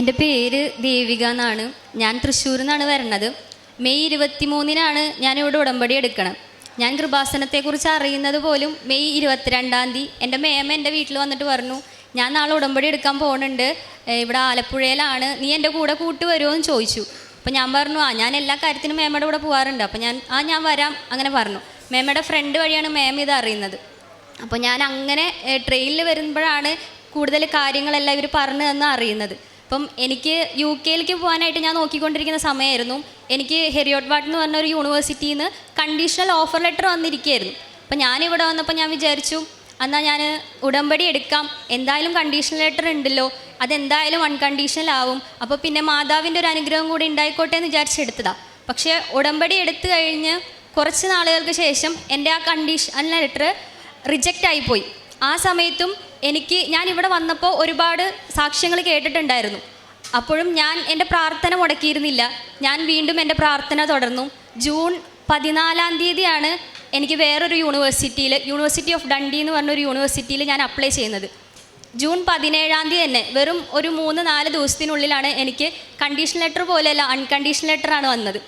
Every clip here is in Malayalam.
എന്റെ പേര് ദേവിക എന്നാണ്. ഞാൻ തൃശ്ശൂരിൽ നിന്നാണ് വരണത് മെയ് ഇരുപത്തി മൂന്നിനാണ് ഞാനിവിടെ ഉടമ്പടി എടുക്കണം. ഞാൻ കൃപാസനത്തെക്കുറിച്ച് അറിയുന്നത് പോലും മെയ് ഇരുപത്തിരണ്ടാം തീയതി എന്റെ മേമ എന്റെ വീട്ടിൽ വന്നിട്ട് പറഞ്ഞു ഞാൻ നാളെ ഉടമ്പടി എടുക്കാൻ പോകുന്നുണ്ട് ഇവിടെ ആലപ്പുഴയിലാണ്. നീ എന്റെ കൂടെ കൂട്ട് വരുമോ എന്ന് ചോദിച്ചു. അപ്പം ഞാൻ പറഞ്ഞു ആ ഞാൻ എല്ലാ കാര്യത്തിനും മേമയുടെ കൂടെ പോകാറുണ്ട് അപ്പം ഞാൻ ആ ഞാൻ വരാം. അങ്ങനെ പറഞ്ഞു. മേമയുടെ ഫ്രണ്ട് വഴിയാണ് മേമ ഇത് അറിയുന്നത്. അപ്പോൾ ഞാൻ അങ്ങനെ ട്രെയിനിൽ വരുമ്പോഴാണ് കൂടുതൽ കാര്യങ്ങളെല്ലാം ഇവർ പറഞ്ഞു തന്ന് അറിയുന്നത്. അപ്പം എനിക്ക് യു കെയിലേക്ക് പോകാനായിട്ട് ഞാൻ നോക്കിക്കൊണ്ടിരിക്കുന്ന സമയമായിരുന്നു. എനിക്ക് ഹെരിയോട്ട് വാട്ട് എന്ന് പറഞ്ഞ ഒരു യൂണിവേഴ്സിറ്റിയിൽ നിന്ന് കണ്ടീഷണൽ ഓഫർ ലെറ്റർ വന്നിരിക്കുകയായിരുന്നു. അപ്പം ഇവിടെ വന്നപ്പോൾ ഞാൻ വിചാരിച്ചു എന്നാൽ ഞാൻ ഉടമ്പടി എടുക്കാം. എന്തായാലും കണ്ടീഷണൽ ലെറ്റർ ഉണ്ടല്ലോ. അതെന്തായാലും അൺകണ്ടീഷണൽ ആവും. അപ്പോൾ പിന്നെ മാതാവിന്റെ ഒരു അനുഗ്രഹം കൂടി ഉണ്ടായിക്കോട്ടെ എന്ന് വിചാരിച്ചെടുത്തതാണ് പക്ഷേ ഉടമ്പടി എടുത്തു കഴിഞ്ഞ് കുറച്ച് നാളുകൾക്ക് ശേഷം എന്റെ ആ കണ്ടീഷണൽ ലെറ്റർ റിജക്റ്റ് ആയിപ്പോയി ആ സമയത്തും എനിക്ക് ഞാൻ ഇവിടെ വന്നപ്പോൾ ഒരുപാട് സാക്ഷ്യങ്ങൾ കേട്ടിട്ടുണ്ടായിരുന്നു. അപ്പോഴും ഞാൻ എന്റെ പ്രാർത്ഥന മുടക്കിയിരുന്നില്ല. ഞാൻ വീണ്ടും എന്റെ പ്രാർത്ഥന തുടർന്നു. ജൂൺ പതിനാലാം തീയതിയാണ് എനിക്ക് വേറൊരു യൂണിവേഴ്സിറ്റിയിൽ യൂണിവേഴ്സിറ്റി ഓഫ് ഡണ്ടി എന്ന് പറഞ്ഞൊരു യൂണിവേഴ്സിറ്റിയിൽ ഞാൻ അപ്ലൈ ചെയ്യുന്നത്. ജൂൺ പതിനേഴാം തീയതി തന്നെ വെറും ഒരു മൂന്ന് നാല് ദിവസത്തിനുള്ളിലാണ് എനിക്ക് കണ്ടീഷൻ ലെറ്റർ പോലെയല്ല അൺകണ്ടീഷൻ ലെറ്ററാണ് വന്നത്.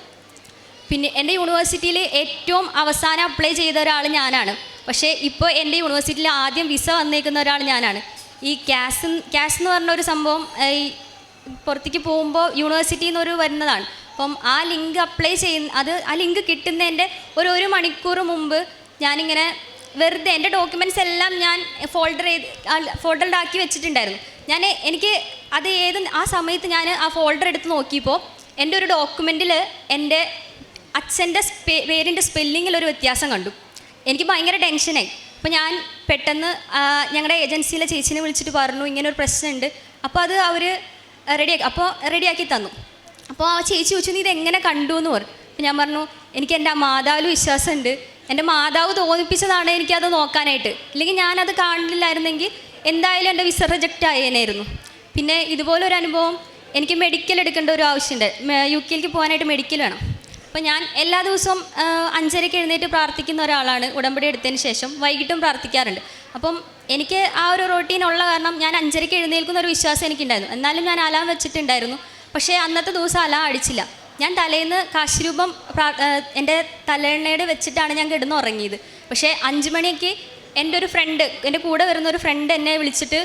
പിന്നെ എന്റെ യൂണിവേഴ്സിറ്റിയിൽ ഏറ്റവും അവസാനം അപ്ലൈ ചെയ്ത ഒരാൾ ഞാനാണ്. പക്ഷേ ഇപ്പോൾ എന്റെ യൂണിവേഴ്സിറ്റിയിൽ ആദ്യം വിസ വന്നേക്കുന്ന ഒരാൾ ഞാനാണ്. ഈ ക്യാസ് ക്യാഷ് എന്ന് പറഞ്ഞ ഒരു സംഭവം ഈ പുറത്തേക്ക് പോകുമ്പോൾ യൂണിവേഴ്സിറ്റിയിൽ നിന്ന് ഒരു വരുന്നതാണ്. അപ്പം ആ ലിങ്ക് അപ്ലൈ ചെയ്യുന്ന അത് ആ ലിങ്ക് കിട്ടുന്നതിന്റെ ഒരു ഒരു മണിക്കൂർ മുമ്പ് ഞാനിങ്ങനെ വെറുതെ എന്റെ ഡോക്യുമെന്റ്സ് എല്ലാം ഞാൻ ഫോൾഡർ ചെയ്ത് ആക്കി വെച്ചിട്ടുണ്ടായിരുന്നു. ഞാൻ എനിക്ക് അത് ഏത് ആ സമയത്ത് ഞാൻ ആ ഫോൾഡർ എടുത്ത് നോക്കിയപ്പോൾ എന്റെ ഒരു ഡോക്യുമെന്റിൽ എന്റെ അച്ഛന്റെ പേരിന്റെ സ്പെല്ലിങ്ങിൽ ഒരു വ്യത്യാസം കണ്ടു. എനിക്ക് ഭയങ്കര ടെൻഷനായി. അപ്പോൾ ഞാൻ പെട്ടെന്ന് ഞങ്ങളുടെ ഏജൻസിയിലെ ചേച്ചിനെ വിളിച്ചിട്ട് പറഞ്ഞു ഇങ്ങനെ ഒരു പ്രശ്നമുണ്ട് അപ്പോൾ അത് അവർ റെഡിയാക്കി അപ്പോൾ റെഡിയാക്കി തന്നു. അപ്പോൾ ആ ചേച്ചി ചോദിച്ചു നീ ഇത് എങ്ങനെ കണ്ടു എന്ന് പറഞ്ഞു. അപ്പോൾ ഞാൻ പറഞ്ഞു എനിക്ക് എന്റെ മാതാവിൽ വിശ്വാസമുണ്ട് എന്റെ മാതാവ് തോന്നിപ്പിച്ചതാണ് എനിക്കത് നോക്കാനായിട്ട്. ഇല്ലെങ്കിൽ ഞാനത് കാണില്ലായിരുന്നെങ്കിൽ എന്തായാലും എന്റെ വിസ റിജക്റ്റ് ആയേനായിരുന്നു. പിന്നെ ഇതുപോലൊരു അനുഭവം എനിക്ക് മെഡിക്കൽ എടുക്കേണ്ട ഒരു ആവശ്യമുണ്ട് യു കെയിലേക്ക് പോകാനായിട്ട് മെഡിക്കൽ വേണം. അപ്പോൾ ഞാൻ എല്ലാ ദിവസവും അഞ്ചരയ്ക്ക് എഴുന്നേറ്റ് പ്രാർത്ഥിക്കുന്ന ഒരാളാണ് ഉടമ്പടി എടുത്തതിന് ശേഷം. വൈകിട്ടും പ്രാർത്ഥിക്കാറുണ്ട്. അപ്പം എനിക്ക് ആ ഒരു റൊട്ടീൻ ഉള്ള കാരണം ഞാൻ അഞ്ചരയ്ക്ക് എഴുന്നേൽക്കുന്ന ഒരു വിശ്വാസം എനിക്കുണ്ടായിരുന്നു. എന്നാലും ഞാൻ അലാം വെച്ചിട്ടുണ്ടായിരുന്നു. പക്ഷേ അന്നത്തെ ദിവസം അലാം അടിച്ചില്ല. ഞാൻ തലേന്ന് കാശിരൂപം എന്റെ തലേണ്ണയുടെ വെച്ചിട്ടാണ് ഞാൻ കിടന്ന് ഉറങ്ങിയത് പക്ഷേ അഞ്ച് മണിക്ക് എന്റെ ഒരു ഫ്രണ്ട് എന്റെ കൂടെ വരുന്ന ഒരു ഫ്രണ്ട് എന്നെ വിളിച്ചിട്ട്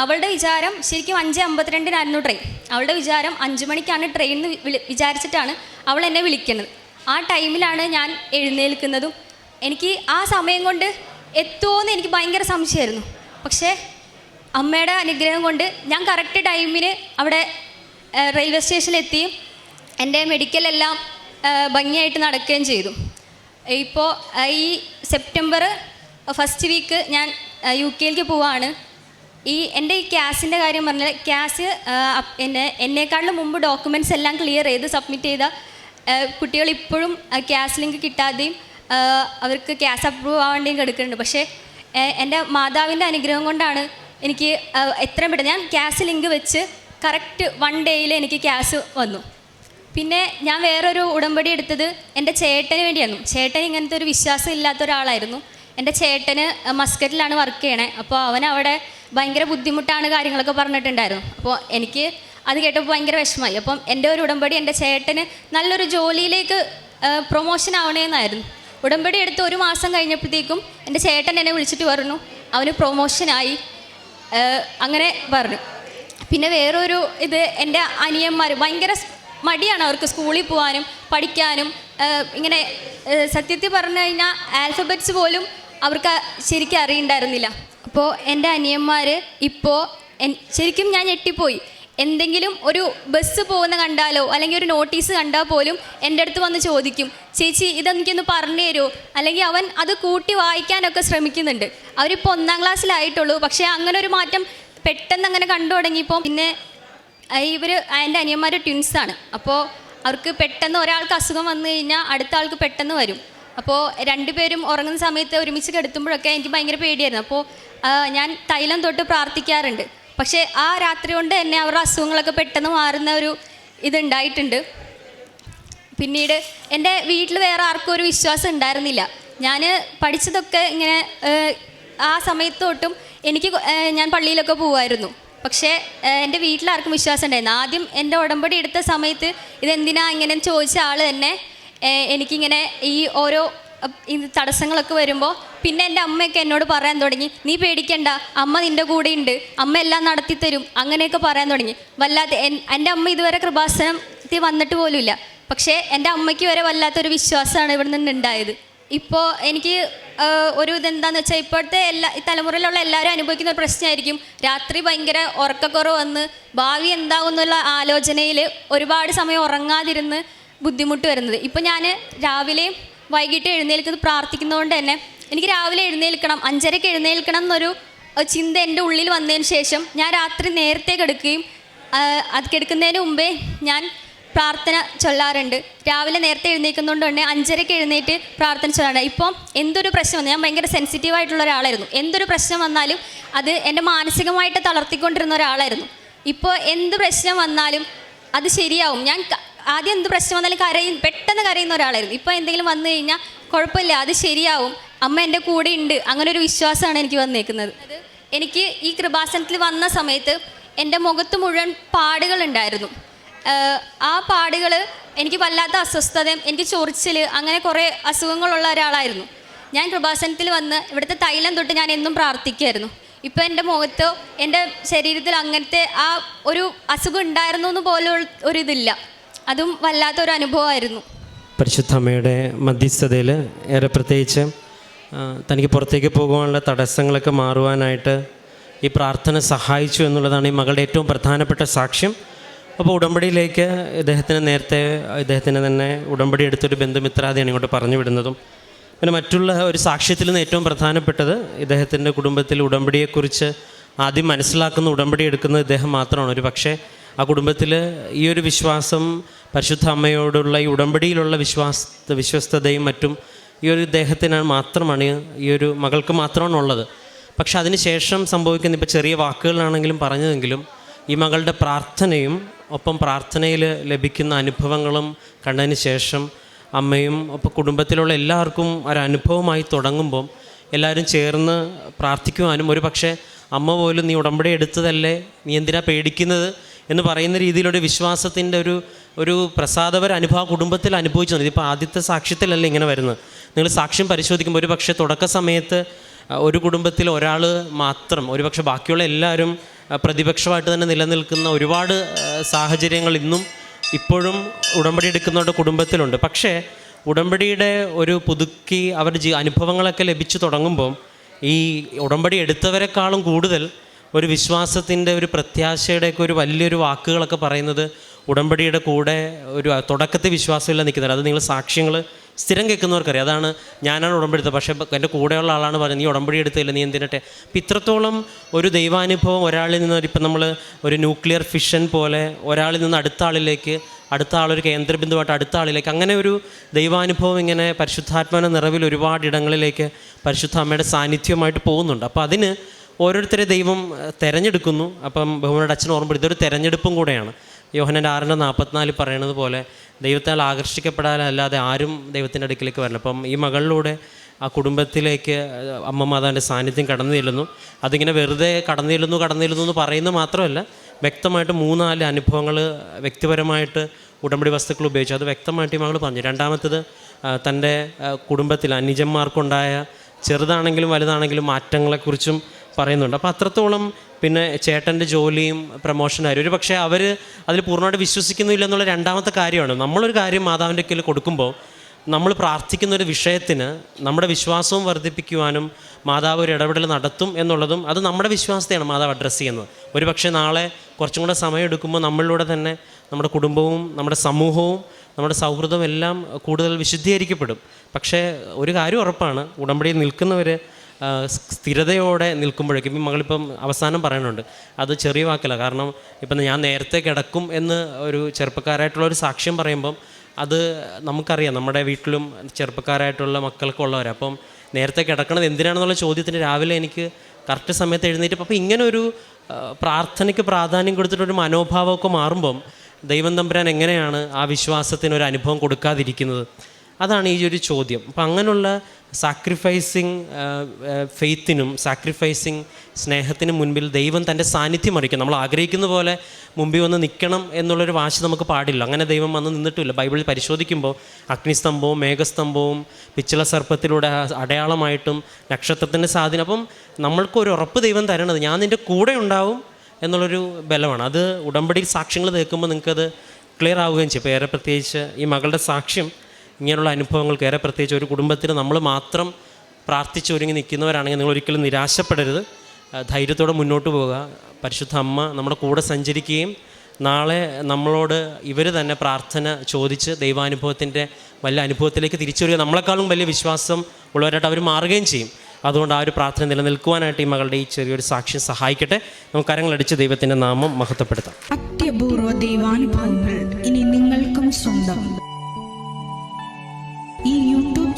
അവളുടെ വിചാരം ശരിക്കും അഞ്ച് അമ്പത്തിരണ്ടിനായിരുന്നു ട്രെയിൻ അവളുടെ വിചാരം അഞ്ചു മണിക്കാണ് ട്രെയിൻ എന്ന് വിചാരിച്ചിട്ടാണ് അവൾ എന്നെ വിളിക്കുന്നത്. ആ ടൈമിലാണ് ഞാൻ എഴുന്നേൽക്കുന്നതും. എനിക്ക് ആ സമയം കൊണ്ട് എത്തുമോയെന്ന് എനിക്ക് ഭയങ്കര സംശയമായിരുന്നു. പക്ഷേ അമ്മയുടെ അനുഗ്രഹം കൊണ്ട് ഞാൻ കറക്റ്റ് ടൈമിന് അവിടെ റെയിൽവേ സ്റ്റേഷനിലെത്തി എന്റെ മെഡിക്കലെല്ലാം ഭംഗിയായിട്ട് നടക്കുകയും ചെയ്തു. ഇപ്പോൾ ഈ സെപ്റ്റംബർ ഫസ്റ്റ് വീക്ക് ഞാൻ യു കെയിലേക്ക് പോവാണ്. ഈ എന്റെ ഈ ക്യാഷിന്റെ കാര്യം പറഞ്ഞാൽ ക്യാഷ് എന്നെ എന്നെക്കാളും മുമ്പ് ഡോക്യുമെന്റ്സ് എല്ലാം ക്ലിയർ ചെയ്ത് സബ്മിറ്റ് ചെയ്ത കുട്ടികൾ ഇപ്പോഴും ക്യാഷ് ലിങ്ക് കിട്ടാതെയും അവർക്ക് ക്യാഷ് അപ്രൂവ് ആവേണ്ടിയും കിടക്കുന്നുണ്ട്. പക്ഷേ എന്റെ മാതാവിന്റെ അനുഗ്രഹം കൊണ്ടാണ് എനിക്ക് എത്രയും പെട്ടെന്ന് ഞാൻ ക്യാഷ് ലിങ്ക് വെച്ച് കറക്റ്റ് വൺ ഡേയിൽ എനിക്ക് ക്യാഷ് വന്നു. പിന്നെ ഞാൻ വേറൊരു ഉടമ്പടി എടുത്തത് എന്റെ ചേട്ടന് വേണ്ടിയായിരുന്നു. ചേട്ടൻ ഇങ്ങനത്തെ ഒരു വിശ്വാസം ഇല്ലാത്ത ഒരാളായിരുന്നു. എന്റെ ചേട്ടന് മസ്കറ്റിലാണ് വർക്ക് ചെയ്യണേ. അപ്പോൾ അവൻ അവിടെ ഭയങ്കര ബുദ്ധിമുട്ടാണ് കാര്യങ്ങളൊക്കെ പറഞ്ഞിട്ടുണ്ടായിരുന്നു. അപ്പോൾ എനിക്ക് അത് കേട്ടപ്പോൾ ഭയങ്കര വിഷമമായി. അപ്പം എന്റെ ഒരു ഉടമ്പടി എന്റെ ചേട്ടന് നല്ലൊരു ജോലിയിലേക്ക് പ്രൊമോഷൻ ആവണേന്നായിരുന്നു. ഉടമ്പടി എടുത്ത് ഒരു മാസം കഴിഞ്ഞപ്പോഴത്തേക്കും എന്റെ ചേട്ടൻ എന്നെ വിളിച്ചിട്ട് പറഞ്ഞു അവന് പ്രൊമോഷനായി അങ്ങനെ പറഞ്ഞു. പിന്നെ വേറൊരു ഇത് എന്റെ അനിയന്മാർ ഭയങ്കര മടിയാണ് അവർക്ക് സ്കൂളിൽ പോകാനും പഠിക്കാനും ഇങ്ങനെ സത്യത്തിൽ പറഞ്ഞു കഴിഞ്ഞാൽ ആൽഫബറ്റ്സ് പോലും അവർക്ക് ശരിക്കും അറിയണ്ടായിരുന്നില്ല. അപ്പോൾ എന്റെ അനിയന്മാർ ഇപ്പോൾ ശരിക്കും ഞാൻ ഞെട്ടിപ്പോയി. എന്തെങ്കിലും ഒരു ബസ് പോകുന്ന കണ്ടാലോ അല്ലെങ്കിൽ ഒരു നോട്ടീസ് കണ്ടാൽ പോലും എന്റെ അടുത്ത് വന്ന് ചോദിക്കും ചേച്ചി ഇതെനിക്കൊന്ന് പറഞ്ഞു തരുമോ? അല്ലെങ്കിൽ അവൻ അത് കൂട്ടി വായിക്കാനൊക്കെ ശ്രമിക്കുന്നുണ്ട്. അവരിപ്പോൾ ഒന്നാം ക്ലാസ്സിലായിട്ടുള്ളൂ. പക്ഷേ അങ്ങനെ ഒരു മാറ്റം പെട്ടെന്ന് അങ്ങനെ കണ്ടു തുടങ്ങിയപ്പോൾ പിന്നെ ഇവർ എന്റെ അനിയന്മാർ ട്വിൻസാണ് അപ്പോൾ അവർക്ക് പെട്ടെന്ന് ഒരാൾക്ക് അസുഖം വന്നു കഴിഞ്ഞാൽ അടുത്ത ആൾക്ക് പെട്ടെന്ന് വരും. അപ്പോൾ രണ്ടുപേരും ഉറങ്ങുന്ന സമയത്ത് ഒരുമിച്ച് കിടത്തുമ്പോഴൊക്കെ എനിക്ക് ഭയങ്കര പേടിയായിരുന്നു. അപ്പോൾ ഞാൻ തൈലം തൊട്ട് പ്രാർത്ഥിക്കാറുണ്ട്. പക്ഷേ ആ രാത്രി കൊണ്ട് തന്നെ അവരുടെ അസുഖങ്ങളൊക്കെ പെട്ടെന്ന് മാറുന്ന ഒരു ഇതുണ്ടായിട്ടുണ്ട്. പിന്നീട് എന്റെ വീട്ടിൽ വേറെ ആർക്കും ഒരു വിശ്വാസം ഉണ്ടായിരുന്നില്ല. ഞാൻ പഠിച്ചതൊക്കെ ഇങ്ങനെ ആ സമയത്ത് തൊട്ടും എനിക്ക് ഞാൻ പള്ളിയിലൊക്കെ പോകുമായിരുന്നു പക്ഷേ എന്റെ വീട്ടിലാർക്കും വിശ്വാസം ഉണ്ടായിരുന്നു ആദ്യം എന്റെ ഉടമ്പടി എടുത്ത സമയത്ത് ഇതെന്തിനാ ഇങ്ങനെ ചോദിച്ച ആൾ തന്നെ എനിക്കിങ്ങനെ ഈ ഓരോ തടസ്സങ്ങളൊക്കെ വരുമ്പോൾ പിന്നെ എന്റെ അമ്മയൊക്കെ എന്നോട് പറയാൻ തുടങ്ങി നീ പേടിക്കണ്ട അമ്മ നിന്റെ കൂടെ ഉണ്ട് അമ്മ എല്ലാം നടത്തി തരും അങ്ങനെയൊക്കെ പറയാൻ തുടങ്ങി. വല്ലാതെ എന്റെ അമ്മ ഇതുവരെ കൃപാസനത്തിൽ വന്നിട്ട് പോലുമില്ല. പക്ഷേ എന്റെ അമ്മയ്ക്ക് വരെ വല്ലാത്തൊരു വിശ്വാസമാണ് ഇവിടെ നിന്ന് ഉണ്ടായത്. ഇപ്പോൾ എനിക്ക് ഒരു ഇതെന്താന്ന് വെച്ചാൽ ഇപ്പോഴത്തെ എല്ലാ തലമുറയിലുള്ള എല്ലാവരും അനുഭവിക്കുന്ന ഒരു പ്രശ്നമായിരിക്കും. രാത്രി ഭയങ്കര ഉറക്കക്കുറവ് വന്ന് ഭാവി എന്താകുന്നുള്ള ആലോചനയിൽ ഒരുപാട് സമയം ഉറങ്ങാതിരുന്ന് ബുദ്ധിമുട്ട് വരുന്നത്. ഇപ്പം ഞാൻ രാവിലെ വൈകിട്ട് എഴുന്നേൽക്കുന്നത് പ്രാർത്ഥിക്കുന്നതുകൊണ്ട് തന്നെ എനിക്ക് രാവിലെ എഴുന്നേൽക്കണം അഞ്ചരയ്ക്ക് എഴുന്നേൽക്കണം എന്നൊരു ചിന്ത എന്റെ ഉള്ളിൽ വന്നതിന് ശേഷം ഞാൻ രാത്രി നേരത്തെ കിടക്കുകയും അത് കിടക്കുന്നതിന് മുമ്പേ ഞാൻ പ്രാർത്ഥന ചൊല്ലാറുണ്ട്. രാവിലെ നേരത്തെ എഴുന്നേൽക്കുന്നതുകൊണ്ട് തന്നെ അഞ്ചരയ്ക്ക് എഴുന്നേറ്റ് പ്രാർത്ഥന ചൊല്ലാറുണ്ട്. ഇപ്പോൾ എന്തൊരു പ്രശ്നം വന്നു ഞാൻ ഭയങ്കര സെൻസിറ്റീവ് ആയിട്ടുള്ള ഒരാളായിരുന്നു. എന്തൊരു പ്രശ്നം വന്നാലും അത് എന്റെ മാനസികമായിട്ട് തളർത്തിക്കൊണ്ടിരുന്ന ഒരാളായിരുന്നു. ഇപ്പോൾ എന്ത് പ്രശ്നം വന്നാലും അത് ശരിയാവും. ഞാൻ ആദ്യം എന്ത് പ്രശ്നം വന്നാലും കരയും പെട്ടെന്ന് കരയുന്ന ഒരാളായിരുന്നു. ഇപ്പോൾ എന്തെങ്കിലും വന്നു കഴിഞ്ഞാൽ കുഴപ്പമില്ല അത് ശരിയാവും. അമ്മ എന്റെ കൂടെ ഉണ്ട്. അങ്ങനെ ഒരു വിശ്വാസമാണ് എനിക്ക് വന്നേക്കുന്നത്. എനിക്ക് ഈ കൃപാസനത്തിൽ വന്ന സമയത്ത് എന്റെ മുഖത്ത് മുഴുവൻ പാടുകളുണ്ടായിരുന്നു ആ പാടുകൾ എനിക്ക് വല്ലാത്ത അസ്വസ്ഥതയും എനിക്ക് ചൊറിച്ചിൽ അങ്ങനെ കുറേ അസുഖങ്ങളുള്ള ഒരാളായിരുന്നു. ഞാൻ കൃപാസനത്തിൽ വന്ന് ഇവിടുത്തെ തൈലം തൊട്ട് ഞാൻ എന്നും പ്രാർത്ഥിക്കുമായിരുന്നു ഇപ്പോൾ എന്റെ മുഖത്തോ എന്റെ ശരീരത്തിൽ അങ്ങനത്തെ ആ ഒരു അസുഖം ഉണ്ടായിരുന്നു എന്ന് പോലും ഒരു അതും വല്ലാത്തൊരു അനുഭവമായിരുന്നു. പരിശുദ്ധ അമ്മയുടെ മധ്യസ്ഥതയിൽ ഏറെ പ്രത്യേകിച്ച് തനിക്ക് പുറത്തേക്ക് പോകുവാനുള്ള തടസ്സങ്ങളൊക്കെ മാറുവാനായിട്ട് ഈ പ്രാർത്ഥന സഹായിച്ചു എന്നുള്ളതാണ് ഈ മകളുടെ ഏറ്റവും പ്രധാനപ്പെട്ട സാക്ഷ്യം. അപ്പോൾ ഉടമ്പടിയിലേക്ക് ഇദ്ദേഹത്തിന് നേരത്തെ ഇദ്ദേഹത്തിന് തന്നെ ഉടമ്പടി എടുത്തൊരു ബന്ധുമിത്രാദിയാണ് ഇങ്ങോട്ട് പറഞ്ഞു വിടുന്നതും. പിന്നെ മറ്റുള്ള ഒരു സാക്ഷ്യത്തിൽ നിന്ന് ഏറ്റവും പ്രധാനപ്പെട്ടത് ഇദ്ദേഹത്തിന്റെ കുടുംബത്തിൽ ഉടമ്പടിയെക്കുറിച്ച് ആദ്യം മനസ്സിലാക്കുന്ന ഉടമ്പടി എടുക്കുന്നത് ഇദ്ദേഹം മാത്രമാണ്. ഒരു പക്ഷേ ആ കുടുംബത്തിൽ ഈ ഒരു വിശ്വാസം പരിശുദ്ധ അമ്മയോടുള്ള ഈ ഉടമ്പടിയിലുള്ള വിശ്വാസ വിശ്വസ്തതയും മറ്റും ഈ ഒരു ഇദ്ദേഹത്തിനാണ് മാത്രമാണ് ഈ ഒരു മകൾക്ക് മാത്രമാണ് ഉള്ളത് പക്ഷെ അതിനുശേഷം സംഭവിക്കുന്ന ഇപ്പോൾ ചെറിയ വാക്കുകളാണെങ്കിലും പറഞ്ഞതെങ്കിലും ഈ മകളുടെ പ്രാർത്ഥനയും ഒപ്പം പ്രാർത്ഥനയിൽ ലഭിക്കുന്ന അനുഭവങ്ങളും കണ്ടതിന് ശേഷം അമ്മയും ഒപ്പം കുടുംബത്തിലുള്ള എല്ലാവർക്കും ഒരനുഭവമായി തുടങ്ങുമ്പം എല്ലാവരും ചേർന്ന് പ്രാർത്ഥിക്കുവാനും ഒരു പക്ഷേ അമ്മ പോലും നീ ഉടമ്പടി എടുത്തതല്ലേ? നീ എന്തിനാ പേടിക്കുന്നത്? എന്ന് പറയുന്ന രീതിയിലൊരു വിശ്വാസത്തിന്റെ ഒരു ഒരു പ്രസാദവർ അനുഭവ കുടുംബത്തിൽ അനുഭവിച്ചു ഇതിപ്പോൾ ആദ്യത്തെ സാക്ഷ്യത്തിലല്ല ഇങ്ങനെ വരുന്നത്? നിങ്ങൾ സാക്ഷ്യം പരിശോധിക്കുമ്പോൾ ഒരു പക്ഷേ തുടക്ക സമയത്ത് ഒരു കുടുംബത്തിൽ ഒരാൾ മാത്രം ഒരുപക്ഷെ ബാക്കിയുള്ള എല്ലാവരും പ്രതിപക്ഷമായിട്ട് തന്നെ നിലനിൽക്കുന്ന ഒരുപാട് സാഹചര്യങ്ങൾ ഇന്നും ഇപ്പോഴും ഉടമ്പടി എടുക്കുന്നവരുടെ കുടുംബത്തിലുണ്ട്. പക്ഷേ ഉടമ്പടിയുടെ ഒരു പുതുക്കി അവരുടെ അനുഭവങ്ങളൊക്കെ ലഭിച്ചു തുടങ്ങുമ്പം ഈ ഉടമ്പടി എടുത്തവരെക്കാളും കൂടുതൽ ഒരു വിശ്വാസത്തിന്റെ ഒരു പ്രത്യാശയുടെയൊക്കെ ഒരു വലിയൊരു വാക്കുകളൊക്കെ പറയുന്നത് ഉടമ്പടിയുടെ കൂടെ ഒരു തുടക്കത്തിൽ വിശ്വാസമില്ല നിൽക്കുന്നത്. അത് നിങ്ങൾ സാക്ഷ്യങ്ങൾ സ്ഥിരം കേൾക്കുന്നവർക്കറിയാം. അതാണ് ഞാനാണ് ഉടമ്പടി എടുത്തത് പക്ഷേ എന്റെ കൂടെയുള്ള ആളാണ് പറയുന്നത് നീ ഉടമ്പടി എടുത്തില്ല നീ എന്തിനട്ടെ? അപ്പം ഇത്രത്തോളം ഒരു ദൈവാനുഭവം ഒരാളിൽ നിന്ന് ഇപ്പം നമ്മൾ ഒരു ന്യൂക്ലിയർ ഫിഷൻ പോലെ ഒരാളിൽ നിന്ന് അടുത്ത ആളിലേക്ക് അടുത്ത ആളൊരു കേന്ദ്രബിന്ദുവായിട്ട് അടുത്ത ആളിലേക്ക് അങ്ങനെ ഒരു ദൈവാനുഭവം ഇങ്ങനെ പരിശുദ്ധാത്മാന നിറവിൽ ഒരുപാട് ഇടങ്ങളിലേക്ക് പരിശുദ്ധ അമ്മയുടെ സാന്നിധ്യമായിട്ട് പോകുന്നുണ്ട്. അപ്പോൾ അതിന് ഓരോരുത്തരെ ദൈവം തിരഞ്ഞെടുക്കുന്നു. അപ്പം ബഹുമാനയുടെ അച്ഛൻ ഓർമ്മ ഇതൊരു തിരഞ്ഞെടുപ്പും കൂടെയാണ്. യോഹനന്റെ ആറിന്റെ നാൽപ്പത്തിനാല് പറയണത് പോലെ ദൈവത്താൽ ആകർഷിക്കപ്പെടാനല്ലാതെ ആരും ദൈവത്തിന്റെ അടുക്കിലേക്ക് വരണം അപ്പം ഈ മകളിലൂടെ ആ കുടുംബത്തിലേക്ക് അമ്മ മാതാവിന്റെ സാന്നിധ്യം കടന്നു ചെല്ലുന്നു. അതിങ്ങനെ വെറുതെ കടന്നു ചെല്ലുന്നു കടന്നു ചെല്ലുന്നു എന്ന് പറയുന്നത് മാത്രമല്ല വ്യക്തമായിട്ട് മൂന്നാൽ അനുഭവങ്ങൾ വ്യക്തിപരമായിട്ട് ഉടമ്പടി വസ്തുക്കൾ ഉപയോഗിച്ചു. അത് വ്യക്തമായിട്ട് ഈ മകൾ പറഞ്ഞു. രണ്ടാമത്തത് തന്റെ കുടുംബത്തിൽ അനുജന്മാർക്കുണ്ടായ ചെറുതാണെങ്കിലും വലുതാണെങ്കിലും മാറ്റങ്ങളെക്കുറിച്ചും പറയുന്നുണ്ട്. അപ്പോൾ അത്രത്തോളം പിന്നെ ചേട്ടന്റെ ജോലിയും പ്രമോഷനായിരുന്നു ഒരു പക്ഷേ അവർ അതിൽ പൂർണമായിട്ട് വിശ്വസിക്കുന്നില്ല എന്നുള്ള രണ്ടാമത്തെ കാര്യമാണ്. നമ്മളൊരു കാര്യം മാതാവിന്റെ കയ്യിൽ കൊടുക്കുമ്പോൾ നമ്മൾ പ്രാർത്ഥിക്കുന്ന ഒരു വിഷയത്തിന് നമ്മുടെ വിശ്വാസവും വർദ്ധിപ്പിക്കുവാനും മാതാവ് ഒരു ഇടപെടൽ നടത്തും എന്നുള്ളതും അത് നമ്മുടെ വിശ്വാസത്തെയാണ് മാതാവ് അഡ്രസ്സ് ചെയ്യുന്നത്. ഒരു പക്ഷേ നാളെ കുറച്ചും കൂടെ സമയം എടുക്കുമ്പോൾ നമ്മളിലൂടെ തന്നെ നമ്മുടെ കുടുംബവും നമ്മുടെ സമൂഹവും നമ്മുടെ സൗഹൃദവും എല്ലാം കൂടുതൽ വിശുദ്ധീകരിക്കപ്പെടും. പക്ഷേ ഒരു കാര്യം ഉറപ്പാണ്. ഉടമ്പടിയിൽ നിൽക്കുന്നവർ സ്ഥിരതയോടെ നിൽക്കുമ്പോഴേക്കും ഇപ്പം മകളിപ്പം അവസാനം പറയുന്നുണ്ട് അത് ചെറിയ വാക്കല്ല. കാരണം ഇപ്പം ഞാൻ നേരത്തെ കിടക്കും എന്ന് ഒരു ചെറുപ്പക്കാരായിട്ടുള്ള ഒരു സാക്ഷ്യം പറയുമ്പം അത് നമുക്കറിയാം. നമ്മുടെ വീട്ടിലും ചെറുപ്പക്കാരായിട്ടുള്ള മക്കൾക്ക് ഉള്ളവർ അപ്പം നേരത്തെ കിടക്കണത് എന്തിനാണെന്നുള്ള ചോദ്യത്തിന് രാവിലെ എനിക്ക് കറക്റ്റ് സമയത്ത് എഴുന്നേറ്റ് അപ്പോൾ ഇങ്ങനെ ഒരു പ്രാർത്ഥനയ്ക്ക് പ്രാധാന്യം കൊടുത്തിട്ടൊരു മനോഭാവമൊക്കെ മാറുമ്പം ദൈവം തമ്പുരാൻ എങ്ങനെയാണ് ആ വിശ്വാസത്തിന് ഒരു അനുഭവം കൊടുക്കാതിരിക്കുന്നത്? അതാണ് ഈ ഒരു ചോദ്യം. അപ്പം അങ്ങനെയുള്ള സാക്രിഫൈസിങ് ഫെയ്ത്തിനും സാക്രിഫൈസിങ് സ്നേഹത്തിനും മുൻപിൽ ദൈവം തന്റെ സാന്നിധ്യം അറിയിക്കും. നമ്മൾ ആഗ്രഹിക്കുന്ന പോലെ മുമ്പിൽ വന്ന് നിൽക്കണം എന്നുള്ളൊരു വാശി നമുക്ക് പാടില്ല. അങ്ങനെ ദൈവം വന്ന് നിന്നിട്ടില്ല. ബൈബിളിൽ പരിശോധിക്കുമ്പോൾ അഗ്നിസ്തംഭവും മേഘസ്തംഭവും പിച്ചള സർപ്പത്തിലൂടെ അടയാളമായിട്ടും നക്ഷത്രത്തിന്റെ സ്വാധീനം. അപ്പം നമ്മൾക്കൊരു ഉറപ്പ് ദൈവം തരണത് ഞാൻ നിന്റെ കൂടെ ഉണ്ടാവും എന്നുള്ളൊരു ബലമാണ്. അത് ഉടമ്പടിയിൽ സാക്ഷ്യങ്ങൾ തേക്കുമ്പോൾ നിങ്ങൾക്കത് ക്ലിയർ ആവുകയും ചെയ്യും. ഇപ്പോൾ ഏറെ പ്രത്യേകിച്ച് ഈ മകളുടെ സാക്ഷ്യം ഇങ്ങനെയുള്ള അനുഭവങ്ങൾക്ക് ഏറെ പ്രത്യേകിച്ച് ഒരു കുടുംബത്തിൽ നമ്മൾ മാത്രം പ്രാർത്ഥിച്ചൊരുങ്ങി നിൽക്കുന്നവരാണെങ്കിൽ നിങ്ങൾ ഒരിക്കലും നിരാശപ്പെടരുത്. ധൈര്യത്തോടെ മുന്നോട്ട് പോവുക. പരിശുദ്ധ അമ്മ നമ്മുടെ കൂടെ സഞ്ചരിക്കുകയും നാളെ നമ്മളോട് ഇവർ തന്നെ പ്രാർത്ഥന ചോദിച്ച് ദൈവാനുഭവത്തിന്റെ വലിയ അനുഭവത്തിലേക്ക് തിരിച്ചു വരിക നമ്മളെക്കാളും വലിയ വിശ്വാസം ഉള്ളവരായിട്ട് അവർ മാറുകയും ചെയ്യും. അതുകൊണ്ട് ആ ഒരു പ്രാർത്ഥന നിലനിൽക്കുവാനായിട്ട് ഈ മകളുടെ ഈ ചെറിയൊരു സാക്ഷ്യം സഹായിക്കട്ടെ. നമുക്ക് കരങ്ങളടിച്ച് ദൈവത്തിന്റെ നാമം മഹത്വപ്പെടുത്താം. അത്യപൂർവ ദൈവാനുഭവങ്ങൾ ഇനി നിങ്ങൾക്കും സ്വന്തം.